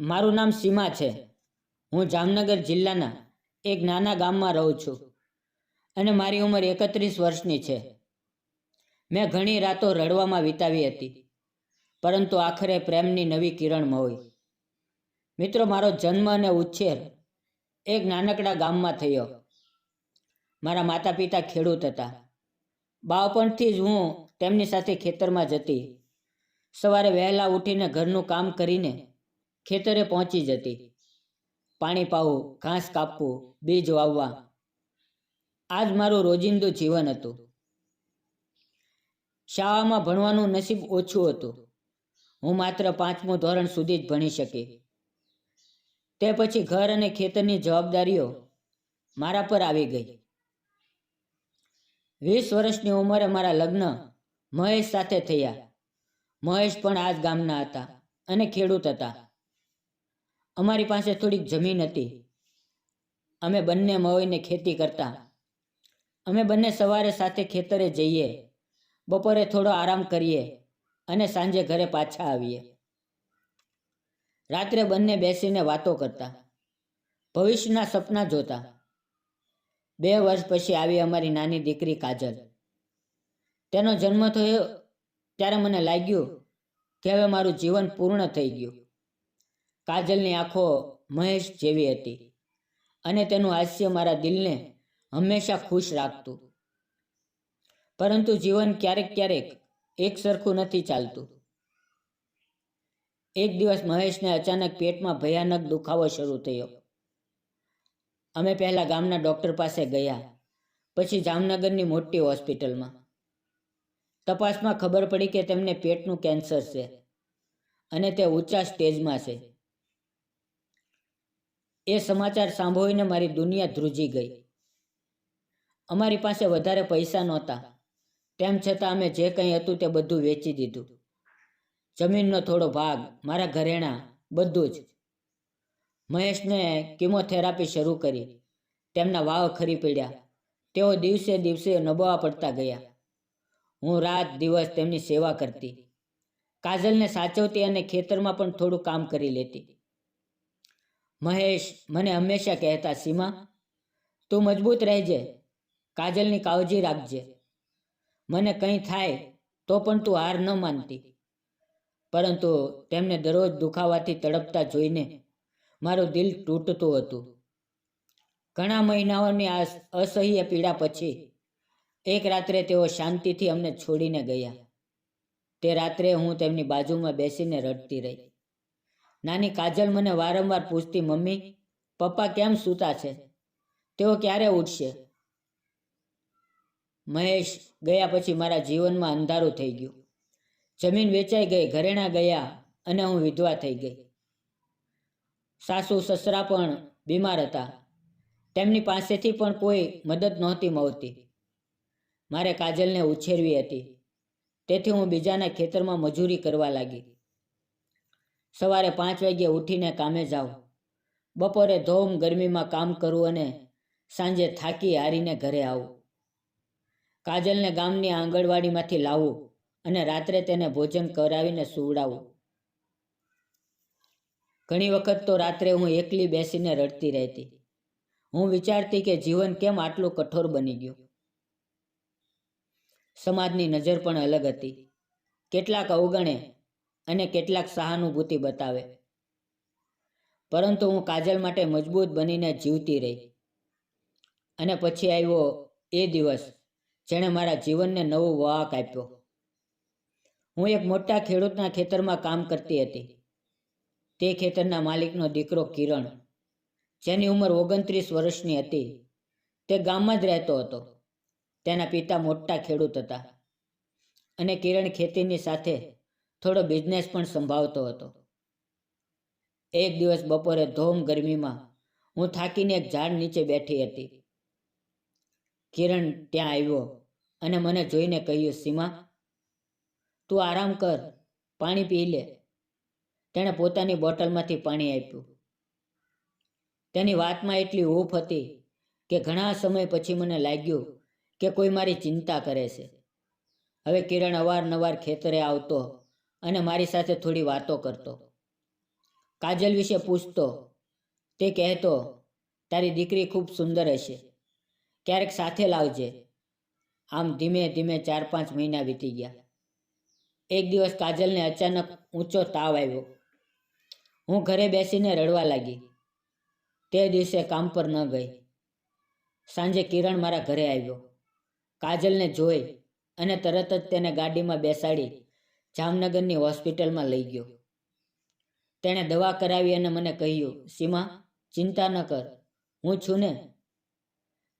મારું નામ સીમા છે. હું જામનગર જિલ્લાના એક નાના ગામમાં રહું છું અને મારી ઉંમર એકત્રીસ વર્ષની છે. મેં ઘણી રાતો રડવામાં વિતાવી હતી, પરંતુ આખરે પ્રેમની નવી કિરણ મળી. મિત્રો, મારો જન્મ અને ઉછેર એક નાનકડા ગામમાં થયો. મારા માતા પિતા ખેડૂત હતા. બાળપણથી જ હું તેમની સાથે ખેતરમાં જતી. સવારે વહેલા ઉઠીને ઘરનું કામ કરીને ખેતરે પહોંચી જતી. પાણી પાવું ઘાસ કાપવું, બીજ વાવવા. આ જ મારું રોજિંદુ જીવન હતું. શાળામાં ભણવાનું નસીબ ઓછું હતું. હું માત્ર પાંચમું ધોરણ સુધી જ ભણી શકી. તે પછી ઘર અને ખેતરની જવાબદારીઓ મારા પર આવી ગઈ. વીસ વર્ષની ઉંમરે મારા લગ્ન મહેશ સાથે થયા. મહેશ પણ આ જ ગામના હતા અને ખેડૂત હતા. અમારી પાસે થોડીક જમીન હતી. અમે બંને મળીને ખેતી કરતા. અમે બંને સવારે સાથે ખેતરે જઈએ. બપોરે થોડો આરામ કરીએ અને સાંજે ઘરે પાછા આવીએ. રાત્રે બંને બેસીને વાતો કરતા. ભવિષ્યના સપના જોતા. બે વર્ષ પછી આવી અમારી નાની દીકરી કાજલ. તેનો જન્મ થયો ત્યારે મને લાગ્યું કે હવે મારું જીવન પૂર્ણ થઈ ગયું. કાજલની આંખો મહેશ જેવી હતી અને તેનું હાસ્ય મારા દિલને હંમેશા ખુશ રાખતું. પરંતુ જીવન ક્યારેક ક્યારેક એક સરખું નથી ચાલતું. એક દિવસ મહેશને અચાનક પેટમાં ભયાનક દુખાવો શરૂ થયો. અમે પહેલાં ગામના ડૉક્ટર પાસે ગયા, પછી જામનગરની મોટી હોસ્પિટલમાં. તપાસમાં ખબર પડી કે તેમને પેટનું કેન્સર છે અને તે ઊંચા સ્ટેજમાં છે. એ સમાચાર સાંભળીને મારી દુનિયા ધ્રુજી ગઈ. અમારી પાસે વધારે પૈસા નહોતા. તેમ છતાં અમે જે કંઈ હતું તે બધું વેચી દીધું. જમીનનો થોડો ભાગ, મારા ઘરેણાં, બધું જ. મહેશને કિમોથેરાપી શરૂ કરી. તેમના વાવ ખરી પડ્યા. તેઓ દિવસે દિવસે નબવા પડતા ગયા. હું રાત દિવસ તેમની સેવા કરતી. કાજલને સાચવતી અને ખેતરમાં પણ થોડું કામ કરી લેતી. મહેશ મને હંમેશા કહેતા, સીમા, તું મજબૂત રહેજે, કાજલની કાળજી રાખજે. મને કંઈ થાય તો પણ તું હાર ન માનતી. પરંતુ તેમને દરરોજ દુખાવાથી તડપતા જોઈને મારું દિલ તૂટતું હતું. ઘણા મહિનાઓની આ અસહ્ય પીડા પછી એક રાત્રે તેઓ શાંતિથી અમને છોડીને ગયા. તે રાત્રે હું તેમની બાજુમાં બેસીને રડતી રહી. નાની કાજલ મને વારંવાર પૂછતી, મમ્મી, પપ્પા કેમ સૂતા છે? તેઓ ક્યારે ઉઠશે? મહેશ ગયા પછી મારા જીવનમાં અંધારું થઈ ગયું. જમીન વેચાઈ ગઈ, ઘરેણા ગયા અને હું વિધવા થઈ ગઈ. સાસુ, સસરા પણ બીમાર હતા. તેમની પાસેથી પણ કોઈ મદદ નહોતી મળતી. મારે કાજલને ઉછેરવી હતી. તેથી હું બીજાના ખેતરમાં મજૂરી કરવા લાગી. સવારે પાંચ વાગ્યે ઉઠીને કામે જાઓ. બપોરે ધોમ ગરમીમાં કામ કરું અને સાંજે થાકી હારીને ઘરે આવું. કાજલને ગામની આંગણવાડીમાંથી લાવું અને રાત્રે તેને ભોજન કરાવીને સુવડાવું. ઘણી વખત તો રાત્રે હું એકલી બેસીને રડતી રહેતી. હું વિચારતી કે જીવન કેમ આટલું કઠોર બની ગયું? સમાજની નજર પણ અલગ હતી. કેટલાક અવગણે અને કેટલાક સહાનુભૂતિ બતાવે. પરંતુ હું કાજલ માટે મજબૂત બનીને જીવતી રહી. અને પછી આવ્યો એ દિવસ જેણે મારા જીવનને નવો વાહક આપ્યો. હું એક મોટા ખેડૂતના ખેતરમાં કામ કરતી હતી. તે ખેતરના માલિકનો દીકરો કિરણ, જેની ઉંમર ઓગણત્રીસ વર્ષની હતી, તે ગામમાં જ રહેતો હતો. તેના પિતા મોટા ખેડૂત હતા. અને કિરણ ખેતીની સાથે થોડો બિઝનેસ પણ સંભાળતો હતો. એક દિવસ બપોરે ધોમ ગરમીમાં હું થાકીને એક ઝાડ નીચે બેઠી હતી. કિરણ ત્યાં આવ્યો અને મને જોઈને કહ્યું, સીમા, તું આરામ કર, પાણી પી લે. તેણે પોતાની બોટલમાંથી પાણી આપ્યું. તેની વાતમાં એટલી હૂફ હતી કે ઘણા સમય પછી મને લાગ્યું કે કોઈ મારી ચિંતા કરે છે. હવે કિરણ અવારનવાર ખેતરે આવતો અને મારી સાથે થોડી વાતો કરતો. કાજલ વિશે પૂછતો. તે કહેતો, તારી દીકરી ખૂબ સુંદર હશે. ક્યારેક સાથે લાવજે. આમ ધીમે ધીમે ચાર પાંચ મહિના વીતી ગયા. એક દિવસ કાજલને અચાનક ઊંચો તાવ આવ્યો. હું ઘરે બેસીને રડવા લાગી. તે દિવસે કામ પર ન ગઈ. સાંજે કિરણ મારા ઘરે આવ્યો. કાજલને જોઈ અને તરત જ તેને ગાડીમાં બેસાડી જામનગરની હોસ્પિટલમાં લઈ ગયો. તેણે દવા કરાવી અને મને કહ્યું, સીમા, ચિંતા ન કર. હું છું ને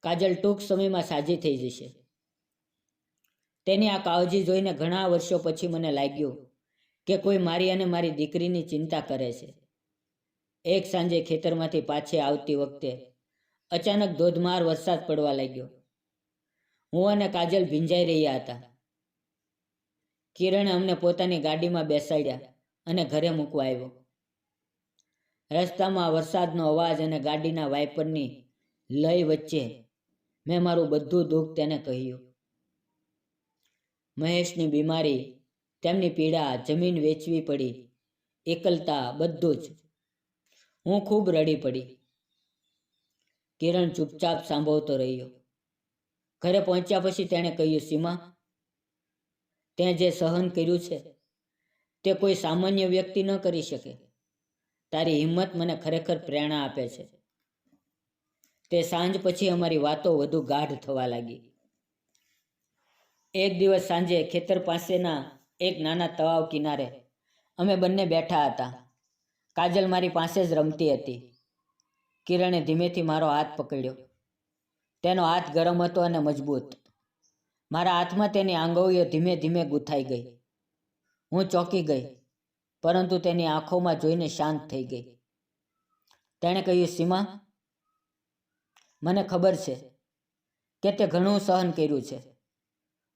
કાજલ ટૂંક સમયમાં સાજી થઈ જશે. તેની આ કાળજી જોઈને ઘણા વર્ષો પછી મને લાગ્યું કે કોઈ મારી અને મારી દીકરીની ચિંતા કરે છે. એક સાંજે ખેતરમાંથી પાછે આવતી વખતે અચાનક ધોધમાર વરસાદ પડવા લાગ્યો. હું અને કાજલ ભીંજાઈ રહ્યા હતા. કિરણે અમને પોતાની ગાડીમાં બેસાડ્યા અને ઘરે મૂકવા આવ્યો. રસ્તામાં વરસાદનો અવાજ અને ગાડીના વાઇપરની લય વચ્ચે મેં મારું બધું દુઃખ તેને કહ્યું. મહેશની બીમારી, તેમની પીડા, જમીન વેચવી પડી, એકલતા બધું જ. હું ખૂબ રડી પડી. કિરણ ચૂપચાપ સાંભળતો રહ્યો. ઘરે પહોંચ્યા પછી તેણે કહ્યું, સીમા તે જે સહન કર્યું છે, તે કોઈ સામાન્ય વ્યક્તિ ન કરી શકે. તારી હિંમત મને ખરેખર પ્રેરણા આપે છે. તે સાંજ પછી અમારી વાતો વધુ ગાઢ થવા લાગી. એક દિવસ સાંજે ખેતર પાસેના એક નાના તળાવ કિનારે અમે બંને બેઠા હતા. કાજલ મારી પાસે જ રમતી હતી. કિરણે ધીમેથી મારો હાથ પકડ્યો. તેનો હાથ ગરમ હતો અને મજબૂત. મારા હાથમાં તેની આંગળીઓ ધીમે ધીમે ગૂંથાઈ ગઈ. હું ચોંકી ગઈ, પરંતુ તેની આંખોમાં જોઈને શાંત થઈ ગઈ. તેણે કહ્યું, સીમા, મને ખબર છે કે તે ઘણું સહન કર્યું છે,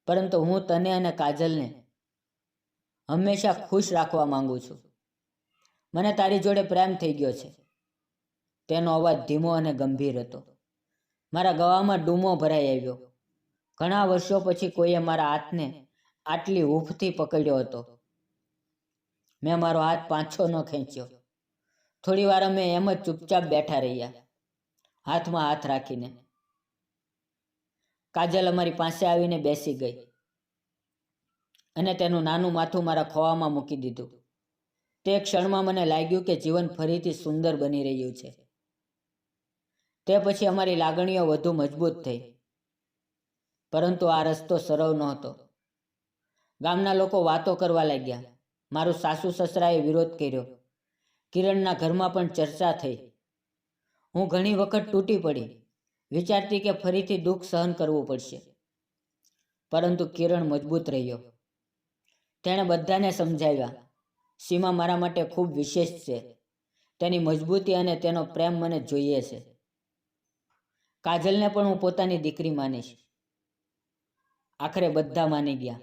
પરંતુ હું તને અને કાજલને હંમેશા ખુશ રાખવા માંગુ છું. મને તારી જોડે પ્રેમ થઈ ગયો છે. તેનો અવાજ ધીમો અને ગંભીર હતો. મારા ગવામાં ડૂમો ભરાઈ આવ્યો. ઘણા વર્ષો પછી કોઈએ મારા હાથને આટલી હૂફથી પકડ્યો હતો. મેં મારો હાથ પાંચો ન ખેંચ્યો. થોડી વાર અમે એમ જ ચૂપચાપ બેઠા રહ્યા, હાથમાં હાથ રાખીને. કાજલ અમારી પાસે આવીને બેસી ગઈ અને તેનું નાનું માથું મારા ખોવામાં મૂકી દીધું. તે ક્ષણમાં મને લાગ્યું કે જીવન ફરીથી સુંદર બની રહ્યું છે. તે પછી અમારી લાગણીઓ વધુ મજબૂત થઈ. પરંતુ આ રસ્તો સરળ નહોતો. ગામના લોકો વાતો કરવા લાગ્યા. મારું સાસુ સસરાએ વિરોધ કર્યો. કિરણના ઘરમાં પણ ચર્ચા થઈ. હું ઘણી વખત તૂટી પડી. વિચારતી કે ફરીથી દુઃખ સહન કરવું પડશે. પરંતુ કિરણ મજબૂત રહ્યો. તેણે બધાને સમજાવ્યા. સીમા મારા માટે ખૂબ વિશેષ છે. તેની મજબૂતી અને તેનો પ્રેમ મને જોઈએ છે. કાજલને પણ હું પોતાની દીકરી માનીશ. આખરે બધા માની ગયા.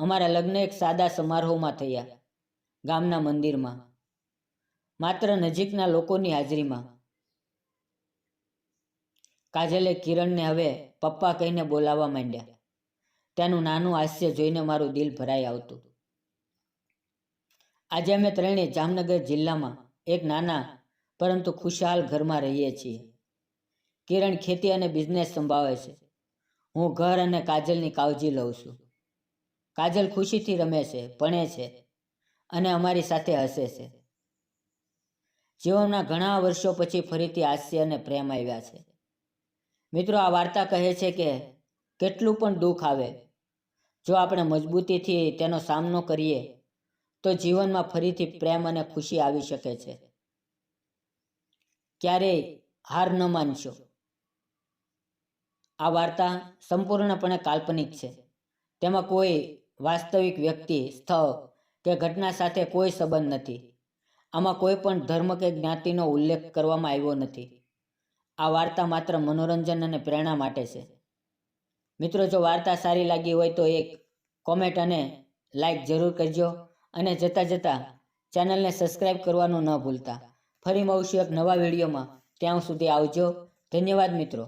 અમારા લગ્ન એક સાદા સમારોહમાં થયા, ગામના મંદિરમાં. માત્ર નજીકના લોકોની હાજરીમાં. કાજલે કિરણને હવે પપ્પા કહીને બોલાવવા માંડ્યા. તેનું નાનું હાસ્ય જોઈને મારું દિલ ભરાઈ આવતું. આજે અમે ત્રણેય જામનગર જિલ્લામાં એક નાના, પરંતુ ખુશહાલ ઘરમાં રહીએ છીએ. કિરણ ખેતી અને બિઝનેસ સંભાળે છે. હું ઘર અને કાજલની કાળજી લઉં છું. કાજલ ખુશીથી રમે છે, ભણે છે અને અમારી સાથે હસે છે. જીવનના ઘણા વર્ષો પછી ફરીથી હાસ્ય અને પ્રેમ આવ્યા છે. મિત્રો, આ વાર્તા કહે છે કે કેટલું પણ દુઃખ આવે, જો આપણે મજબૂતીથી તેનો સામનો કરીએ, તો જીવનમાં ફરીથી પ્રેમ અને ખુશી આવી શકે છે. ક્યારેય હાર ન માનશો. આ વાર્તા સંપૂર્ણપણે કાલ્પનિક છે. તેમાં કોઈ વાસ્તવિક વ્યક્તિ, સ્થળ કે ઘટના સાથે કોઈ સંબંધ નથી. આમાં કોઈ પણ ધર્મ કે જ્ઞાતિનો ઉલ્લેખ કરવામાં આવ્યો નથી. આ વાર્તા માત્ર મનોરંજન અને પ્રેરણા માટે છે. મિત્રો, જો વાર્તા સારી લાગી હોય તો એક કોમેન્ટ અને લાઈક જરૂર કરજો અને જતાં જતાં ચેનલને સબસ્ક્રાઈબ કરવાનું ન ભૂલતા. ફરી મળશું એક નવા વિડીયોમાં. ત્યાં સુધી આવજો. ધન્યવાદ મિત્રો.